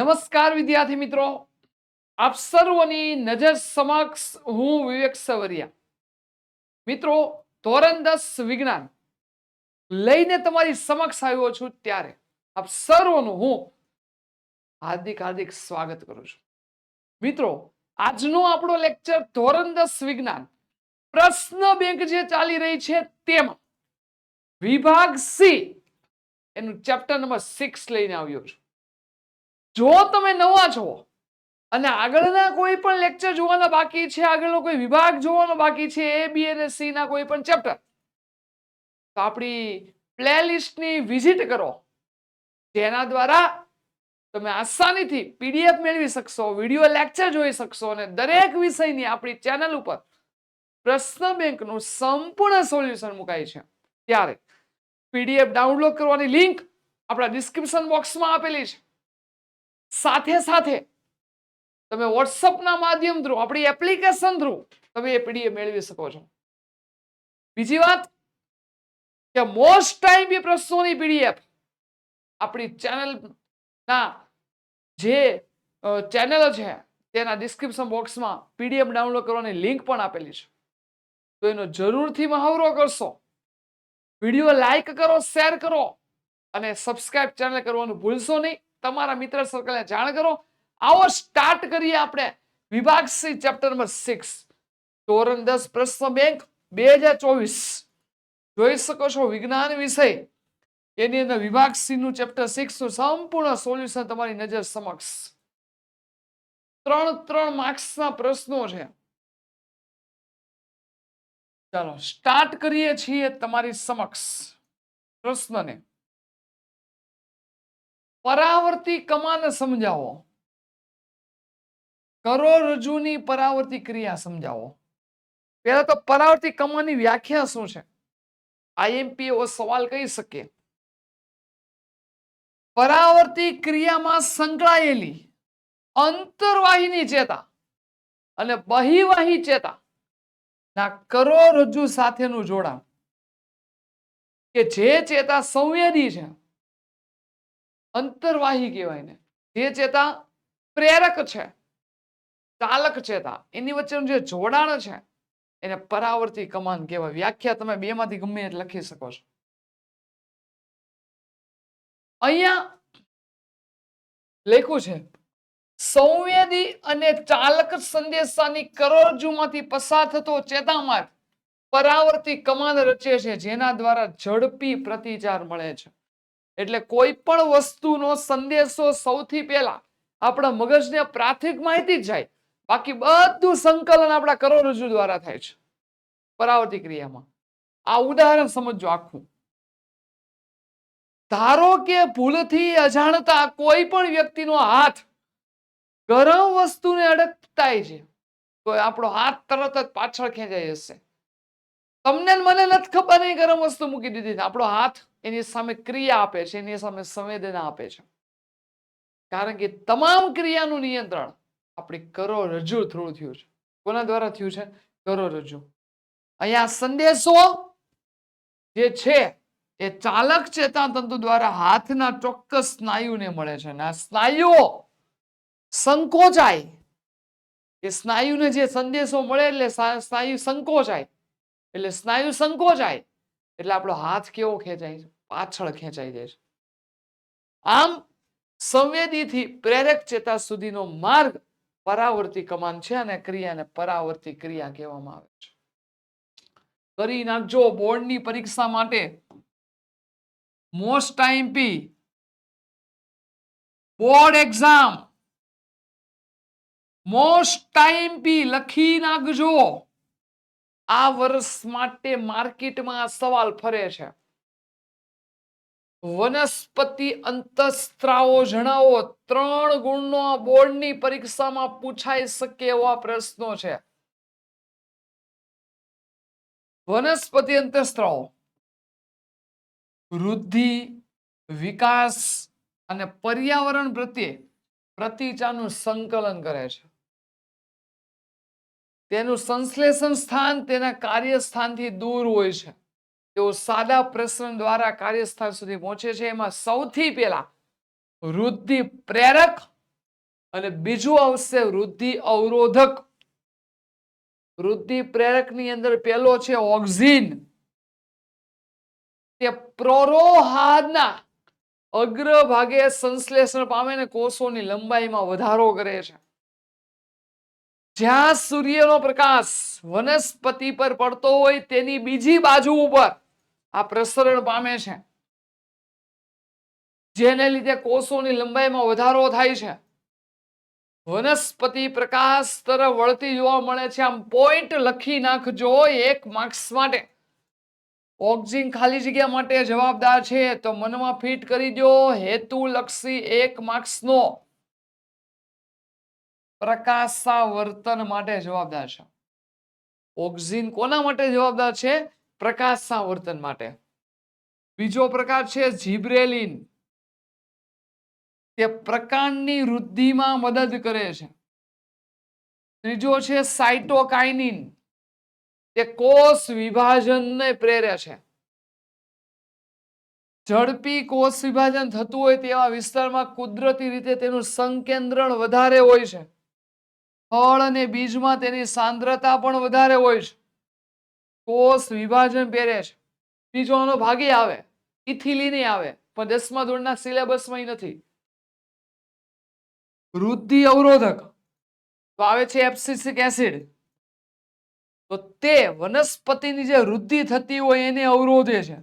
નમસ્કાર વિદ્યાર્થી મિત્રો. આપ સર્વની નજર સમક્ષ હું વિવેક સવરિયા. મિત્રો, ધોરણ દસ વિજ્ઞાન લઈને તમારી સમક્ષ આવ્યો છું ત્યારે આપ સર્વનું હું હાર્દિક હાર્દિક સ્વાગત કરું છું. મિત્રો, આજનો આપણો લેક્ચર ધોરણ દસ વિજ્ઞાન પ્રશ્ન બેંક જે ચાલી રહી છે તેમાં વિભાગ સી એનું ચેપ્ટર નંબર સિક્સ લઈને આવ્યો છું. જો તમે નવા છો અને આગળના કોઈ પણ લેક્ચર જોવાના બાકી છે, આગળનો કોઈ વિભાગ જોવાનો બાકી છે એ બી અને સી ના કોઈ પણ ચેપ્ટર તો આપણી પ્લેલિસ્ટની વિઝિટ કરો. જેના દ્વારા તમે આસાનીથી પીડીએફ મેળવી શકશો વીડિયો લેક્ચર જોઈ શકશો અને દરેક વિષયની આપણી ચેનલ ઉપર પ્રશ્ન બેંકનું સંપૂર્ણ સોલ્યુશન મુકાય છે. ત્યારે પીડીએફ ડાઉનલોડ કરવાની લિંક આપણા ડિસ્ક્રિપ્શન બોક્સમાં આપેલી છે. સાથે સાથે તમે વોટ્સઅપના માધ્યમ થ્રુ આપણી એપ્લિકેશન થ્રુ તમે એ પીડીએફ મેળવી શકો છો. બીજી વાત કે મોસ્ટ ટાઈમ એ પ્રશ્નોની પીડીએફ આપણી ચેનલ ના જે ચેનલ છે, તેના ડિસ્ક્રિપ્શન બોક્સમાં પીડીએફ ડાઉનલોડ કરવાની લિંક પણ આપેલી છે. તો એનો જરૂરથી મહાવરો કરશો. વીડિયો લાઈક કરો શેર કરો અને સબસ્ક્રાઇબ ચેનલ કરવાનું ભૂલશો નહીં. તમારા મિત્ર સર્કલને જાણ કરો. આવો સ્ટાર્ટ કરીએ આપણે. વિભાગ સી ચેપ્ટર નંબર સિક્સ ધોરણ દસ, પ્રશ્ન બેંક બે હજાર ચોવીસ. જોઈ શકો છો વિજ્ઞાન વિષય. એની અંદર વિભાગ સી નું ચેપ્ટર સિક્સનું સંપૂર્ણ સોલ્યુશન તમારી નજર સમક્ષ. ત્રણ ત્રણ માર્ક્સના પ્રશ્નો છે. ચાલો સ્ટાર્ટ કરીએ છીએ તમારી સમક્ષ પ્રશ્નને. પરાવર્તી કમાન સમજાવો. કરોડરજ્જુની પરાવર્તી ક્રિયા સમજાવો. પહેલા તો પરાવર્તી કમાની વ્યાખ્યા શું છે? આઈએમપી એવો સવાલ કહી શકીએ પરાવર્તી ક્રિયામાં સંકળાયેલી અંતરવાહીની ચેતા અને બહિવાહી ચેતા ના કરોડરજ્જુ સાથેનું જોડાણ. કે જે ચેતા સંવેદી છે અંતર્વાહી કહેવાય ને જે ચેતા પ્રેરક છે, ચાલક ચેતા, એની વચ્ચેનું જે જોડાણ છે, એને પરાવર્તી કમાન કહેવાય. વ્યાખ્યા તમે બે માંથી ગમે એટલે લખી શકો છો. અહીંયા લખ્યું છે, સંવેદી અને ચાલક સંદેશાની કરોડરજ્જુમાંથી પસાર થતો ચેતામાર્ગ પરાવર્તી કમાન રચે છે, જેના દ્વારા ઝડપી પ્રતિચાર મળે છે. એટલે કોઈ પણ વસ્તુનો સંદેશો સૌથી પહેલા આપણા મગજને પ્રાથમિક માહિતી જ જાય. બાકી બધું સંકલન આપણા કરોડરજ્જુ દ્વારા થાય છે. પરાવર્તી ક્રિયામાં. આ ઉદાહરણ સમજો આખું. ધારો કે ભૂલથી અજાણતા કોઈ પણ વ્યક્તિનો હાથ ગરમ વસ્તુને અડકતાય છે, તો આપણો હાથ તરત જ પાછળ ખેંચાઈ જશે. તમને મને નથી ખબર નહીં ગરમ વસ્તુ મૂકી દીધી આપણો હાથ એની સામે ક્રિયા આપે છે, એની સામે સંવેદના આપે છે. કારણ કે તમામ ક્રિયાનું નિયંત્રણ આપણે કરો રજૂ થ્રુ થયું છે. કોના દ્વારા થયું છે? કરો કરોડરજ્જુ અહીંયા સંદેશો જે છે, એ ચાલક ચેતાતંતુ દ્વારા હાથના ચોક્કસ સ્નાયુને મળે છે. અને આ સ્નાયુઓ સંકોચાય. એ સ્નાયુને જે સંદેશો મળે એટલે સ્નાયુ સંકોચાય. એટલે સ્નાયુ સંકોચાય. એટલે આપણો હાથ કેવો ખેંચાય છે? પાછળ ખેંચાઈ જાય છે. આમ સંવેદીથી પ્રેરક ચેતા સુધીનો માર્ગ પરાવર્તી કમાન છે અને ક્રિયાને પરાવર્તી ક્રિયા કહેવામાં આવે છે. કરી નાખજો બોર્ડની પરીક્ષા માટે. Most IMP. Board exam. Most IMP લખી નાખજો. આ વર્ષ માટે માર્કેટમાં સવાલ ફરે છે. વનસ્પતિ અંતસ્ત્રાવો જણાવો, ત્રણ ગુણનો બોર્ડની પરીક્ષામાં પૂછાઈ શકે એવા પ્રશ્નો છે. વનસ્પતિ અંતસ્ત્રાવો. વૃદ્ધિ, વિકાસ અને પર્યાવરણ પ્રત્યે પ્રતિચાનું સંકલન કરે છે. તેનું સંશ્લેષણ સ્થાન તેના કાર્યસ્થાનથી દૂર હોય છે. તેઓ સાદા પ્રસરણ દ્વારા કાર્યસ્થાન સુધી પહોંચે છે. એમાં સૌથી પહેલા વૃદ્ધિ પ્રેરક અને બીજું આવશે વૃદ્ધિ અવરોધક. વૃદ્ધિ પ્રેરકની અંદર પેલો છે ઓક્ઝિન તે પ્રોરોહાદના અગ્રભાગે સંશ્લેષણ પામે કોષોની લંબાઈમાં વધારો કરે છે. જ્યાં સૂર્યનો પ્રકાશ વનસ્પતિ પર પડતો હોય તેની બીજી બાજુ ઉપર આ પ્રસરણ પામે છે. જેને લીધે કોષોની લંબાઈમાં વધારો થાય છે. વનસ્પતિ પ્રકાશ તરફ વળતી જોવા મળે છે. આમ પોઈન્ટ લખી નાખજો એક માર્ક્સ માટે. ઓક્સિજન ખાલી જગ્યા માટે જવાબદાર છે. તો મનમાં ફિટ કરી દો. હેતુલક્ષી એક માર્ક્સનો પ્રકાશાવર્તન માટે જવાબદાર છે. ઓક્સિજન કોના માટે જવાબદાર છે? પ્રકાશાવર્તન માટે. બીજો પ્રકાર છે જીબ્રેલિન. તે પ્રકાંડની વૃદ્ધિમાં મદદ કરે છે. ત્રીજો છે સાઇટોકાઇનિન તે કોષ વિભાજનને પ્રેરે છે. ઝડપી કોષ વિભાજન થતું હોય તેવા વિસ્તારમાં કુદરતી રીતે તેનું સંકેન્દ્રણ વધારે હોય છે. ફળ અને બીજમાં તેની સાંદ્રતા પણ વધારે હોય છે. કોષ વિભાજન પહેરે છે. બીજો આનો ભાગે આવે. ઇથિલી નહીં આવે. પણ દસમા ધોરણના સિલેબસમાં નથી. વૃદ્ધિ અવરોધક તો આવે છે એપ્સિસિક એસિડ. તો તે વનસ્પતિની જે વૃદ્ધિ થતી હોય એને અવરોધે છે.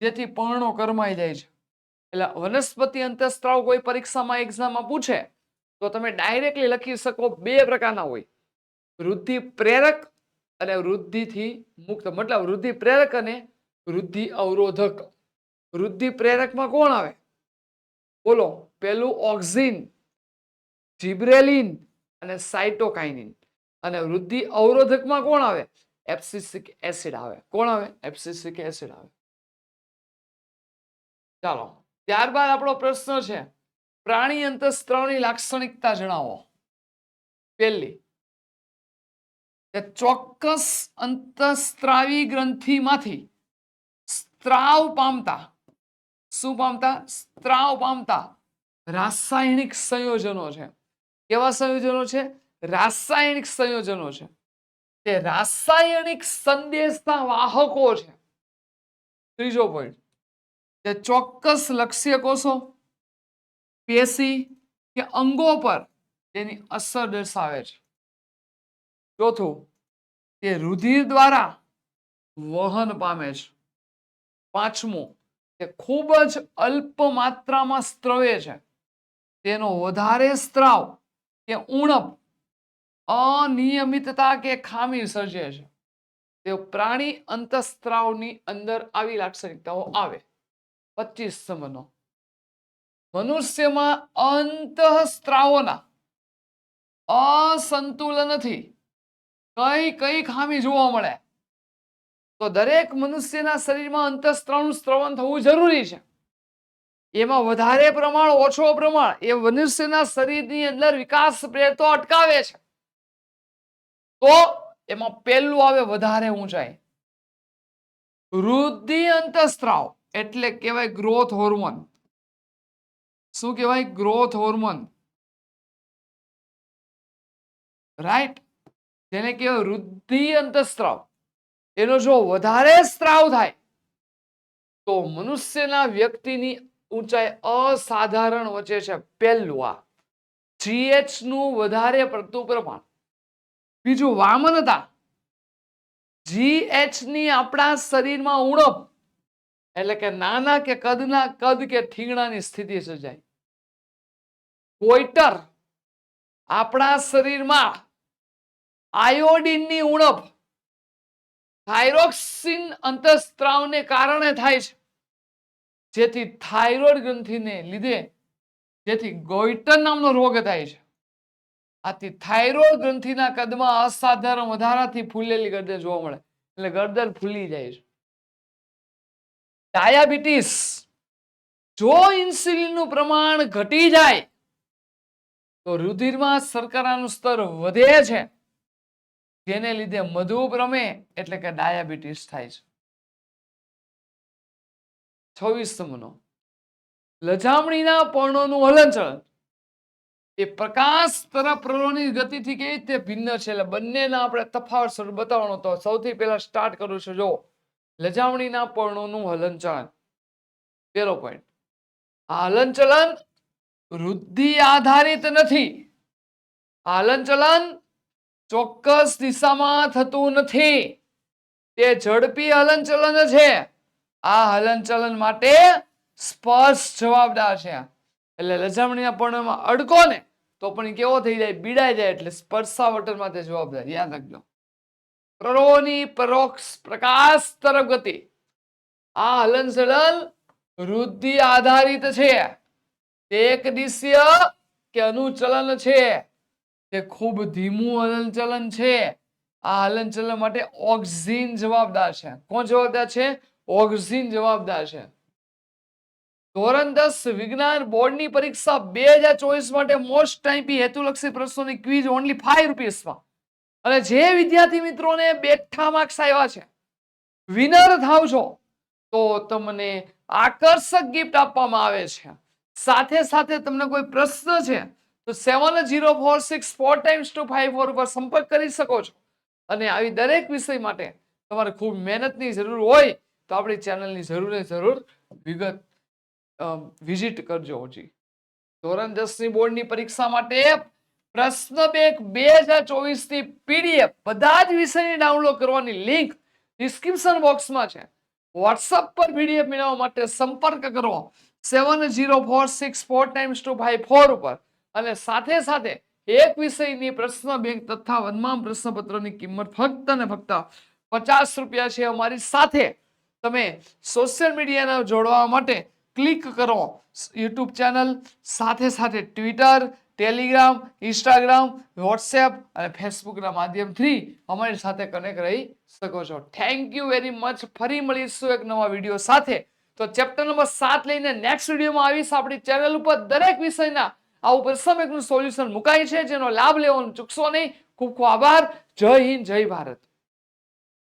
જેથી પર્ણો કરમાઈ જાય છે. એટલે વનસ્પતિ અંતઃસ્ત્રાવ કોઈ પરીક્ષામાં એક્ઝામમાં પૂછે તો તમે ડાયરેક્ટલી લખી શકો બે પ્રકારના હોય. વૃદ્ધિ પ્રેરક અને વૃદ્ધિથી મુક્ત. મતલબ વૃદ્ધિ પ્રેરક અને વૃદ્ધિ અવરોધક. વૃદ્ધિ પ્રેરકમાં કોણ આવે? બોલો, પેલું ઓક્સિન જીબ્રેલિન અને સાઇટોકાઇનિન અને વૃદ્ધિ અવરોધકમાં કોણ આવે? એપ્સિસિક એસિડ આવે. કોણ આવે? એપ્સિસિક એસિડ આવે. ચાલો, ત્યારબાદ આપણો પ્રશ્ન છે. પ્રાણી અંતસ્ત્રાવની લાક્ષણિકતા જણાવો. પહેલી ચોક્કસ અંતઃસ્ત્રાવી ગ્રંથિમાંથી સ્ત્રાવ પામતા, શું પામતા? સ્ત્રાવ પામતા રાસાયણિક સંયોજનો છે. કેવા સંયોજનો છે? રાસાયણિક સંયોજનો છે. તે રાસાયણિક સંદેશના વાહકો છે. ત્રીજો પોઈન્ટ તે ચોક્કસ લક્ષ્ય કોષો પેશી કે અંગો પર તેની અસર દર્શાવે છે. ચોથું, તે રુધિર દ્વારા વહન પામે છે. પાંચમું, તે ખૂબ જ અલ્પ માત્રામાં સ્ત્રવે છે. તેનો વધારે સ્ત્રાવ કે ઉણપ અનિયમિતતા કે ખામી સર્જે છે. તે પ્રાણી અંતઃસ્ત્રાવની અંદર આવી લાક્ષણિકતાઓ આવે. પચીસ સમનો મનુષ્યમાં અંતઃસ્ત્રાવોના અસંતુલનથી કઈ કઈ ખામી જોવા મળે. તો દરેક મનુષ્યના શરીરમાં અંતઃસ્ત્રાવનું સ્ત્રવણ થવું જરૂરી છે. એમાં વધારે પ્રમાણ, ઓછો પ્રમાણ એ મનુષ્યના શરીરની અંદર વિકાસ પ્રેરતો અટકાવે છે. તો એમાં પહેલું આવે વધારે ઊંચાઈ. વૃદ્ધિ અંતઃસ્ત્રાવ એટલે કહેવાય ગ્રોથ હોર્મોન શું કહેવાય? ગ્રોથ હોર્મોન રાઈટ જેને કહેવાય વૃદ્ધિ અંતસ્ત્રાવ. એનો જો વધારે સ્ત્રાવ થાય, તો મનુષ્યના વ્યક્તિની ઊંચાઈ અસાધારણ વચ્ચે છે. પહેલું આ. જીએચનું વધારે પડતું પ્રમાણ બીજું વામનતા. જીએચની આપણા શરીરમાં ઉણપ. એટલે કે નાના કે કદના કદ કે ઠીંગણાની સ્થિતિ સર્જાય. કોઈટર આપણા શરીરમાં આયોડિનની ઉણપ, થાઇરોક્સિન અંતઃસ્ત્રાવને કારણે થાય છે. જેથી થાઇરોઇડ ગ્રંથિને લીધે જેથી ગોઈટર નામનો રોગ થાય છે. આથી થાઇરોઇડ ગ્રંથિના કદમાં અસાધારણ વધારાથી ફૂલેલી ગરદર જોવા મળે, એટલે ગરદર ફૂલી જાય છે. ડાયાબિટીસ, જો ઇન્સ્યુલિનનું પ્રમાણ ઘટી જાય તો રુધિરમાં શર્કરાનું સ્તર વધે છે. જેને લીધે મધુપ્રમે એટલે કે ડાયાબિટીસ થાય છે. છવ્વીસમનો લજામણીના પર્ણોનું હલનચલન. એ પ્રકાશ તરફ પ્રરોહની ગતિથી કેવી રીતે ભિન્ન છે એટલે બંનેના આપણે તફાવત સ્વરૂપ બતાવવાનો તો સૌથી પહેલા સ્ટાર્ટ કરું છું. જો, લજામણીના પર્ણોનું હલનચલન. પહેલો પોઈન્ટ આ હલનચલન વૃદ્ધિ આધારિત નથી. હાલન હલનચલન ચોક્કસ દિશામાં થતું નથી. તે ઝડપી હલનચલન છે. આ હલનચલન માટે સ્પર્શ જવાબદાર છે. એટલે લજામણીના પર્ણમાં અડકો ને, તો પણ કેવો થઈ જાય? બીડાઈ જાય એટલે સ્પર્શાવટન માટે જવાબદાર. યાદ રાખજો. પ્રરોની પરોક્ષ પ્રકાશ તરફ ગતિ. આ હલનચલન વૃદ્ધિ આધારિત છે. તે એક દિશ્ય કે અનુચલન છે, તે ખૂબ ધીમું હલનચલન છે. આ હલનચલન માટે ઓક્સિજન જવાબદાર છે. કોણ જવાબદાર છે? ઓક્સિજન જવાબદાર છે. ધોરણ દસ, વિજ્ઞાન બોર્ડની પરીક્ષા બે હજાર ચોવીસ માટે મોસ્ટ ટાઈપી હેતુલક્ષી પ્રશ્નોની ક્વિઝ ઓનલી ફાઈવ રૂપીસમાં અને જે વિદ્યાર્થી મિત્રોને બેઠા માર્ક્સ આવ્યા છે વિનર થાવ છો તો તમને આકર્ષક ગિફ્ટ આપવામાં આવે છે. સાથે સાથે તમને કોઈ પ્રશ્ન છે, તો seven zero four six four times two five four ઉપર સંપર્ક કરી શકો છો. અને આવી દરેક વિષય માટે તમારે ખૂબ મહેનતની જરૂર હોય, તો આપણી ચેનલની જરૂર જરૂર વિગત વિઝિટ કરજો હજી ધોરણ દસની બોર્ડની પરીક્ષા માટે પ્રશ્ન બેંક બે હજાર ચોવીસની પીડીએફ બધા જ વિષયની ડાઉનલોડ કરવાની લિંક ડિસ્ક્રિપ્શન બોક્સમાં છે. વોટ્સઅપ પર પીડીએફ મેળવવા માટે સંપર્ક કરો. Seven zero four six four times two five four ઉપર. અને સાથે સાથે એક વિષયની પ્રશ્ન બેંક તથા વનમાં પ્રશ્નપત્રોની કિંમત ફક્ત ને ફક્ત પચાસ રૂપિયા છે અમારી સાથે. તમે સોશિયલ મીડિયાને જોડવા માટે ક્લિક કરો યુટ્યુબ ચેનલ, સાથે સાથે ટ્વિટર, ટેલિગ્રામ, ઇન્સ્ટાગ્રામ, વોટ્સએપ અને ફેસબુકના માધ્યમથી અમારી સાથે કનેક્ટ રહી શકો છો. થેન્ક યુ વેરી મચ ફરી મળીશું એક નવા વીડિયો સાથે. તો ચેપ્ટર નંબર સાત લઈને નેક્સ્ટ વિડીયોમાં આવીશ. આપણી ચેનલ ઉપર દરેક વિષયના આ ઉપર એકનું સોલ્યુશન મુકાય છે. જેનો લાભ લેવાનું ચૂકશો નહીં. ખૂબ ખૂબ આભાર. જય હિન્દ, જય ભારત.